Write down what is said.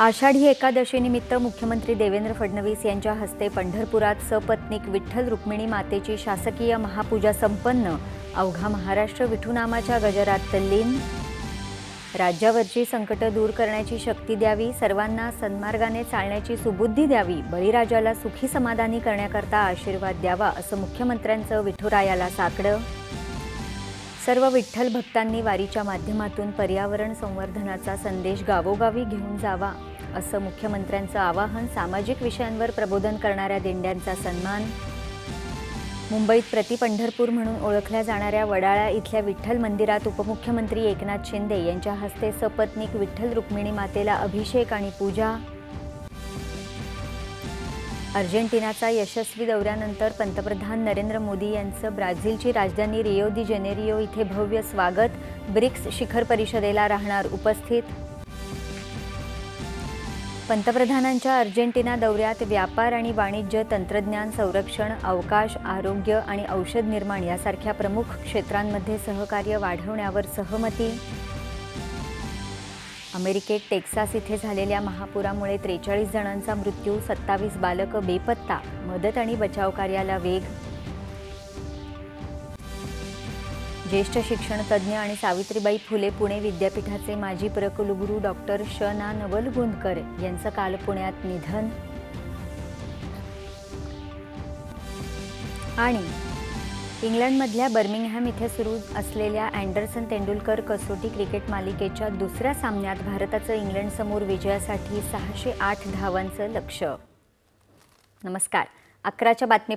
आषाढी एकादशीनिमित्त मुख्यमंत्री देवेंद्र फडणवीस यांच्या हस्ते पंढरपुरात सपत्नीक विठ्ठल रुक्मिणी मातेची शासकीय महापूजा संपन्न. अवघा महाराष्ट्र विठुनामाच्या गजरात तल्लीन राज्यावरची संकटं दूर करण्याची शक्ती द्यावी सर्वांना सन्मार्गाने चालण्याची सुबुद्धी द्यावी बळीराजाला सुखी समाधानी करण्याकरता आशीर्वाद द्यावा असं मुख्यमंत्र्यांचं विठुरायाला साकडं. सर्व विठ्ठल भक्तांनी वारीच्या माध्यमातून पर्यावरण संवर्धनाचा संदेश गावोगावी घेऊन जावा असं मुख्यमंत्र्यांचं आवाहन सामाजिक विषयांवर प्रबोधन करणाऱ्या दिंड्यांचा सन्मान. मुंबईत प्रति पंढरपूर म्हणून ओळखल्या जाणाऱ्या वडाळा इथल्या विठ्ठल मंदिरात उपमुख्यमंत्री एकनाथ शिंदे यांच्या हस्ते सपत्नीक विठ्ठल रुक्मिणी मातेला अभिषेक आणि पूजा. अर्जेंटिनाचा यशस्वी दौऱ्यानंतर पंतप्रधान नरेंद्र मोदी यांचं ब्राझीलची राजधानी रिओ दी जेनेरिओ इथे भव्य स्वागत. ब्रिक्स शिखर परिषदेला राहणार उपस्थित. पंतप्रधानांच्या अर्जेंटिना दौऱ्यात व्यापार आणि वाणिज्य तंत्रज्ञान संरक्षण अवकाश आरोग्य आणि औषध निर्माण यासारख्या प्रमुख क्षेत्रांमध्ये सहकार्य वाढवण्यावर सहमती. अमेरिकेत टेक्सास इथे झालेल्या महापुरामुळे त्रेचाळीस जणांचा मृत्यू सत्तावीस बालकं बेपत्ता मदत आणि बचाव कार्याला वेग. ज्येष्ठ शिक्षणतज्ज्ञ आणि सावित्रीबाई फुले पुणे विद्यापीठाचे माजी प्रकुलगुरू डॉक्टर श ना नवलगुंदकर यांचं काल पुण्यात निधन. आणि इंग्लंडमधल्या बर्मिंगहॅम इथे सुरू असलेल्या अँडरसन तेंडुलकर कसोटी क्रिकेट मालिकेच्या दुसऱ्या सामन्यात भारताचं इंग्लंडसमोर विजयासाठी सहाशे आठ धावांचं लक्ष नमस्कार. अकराच्या बातमी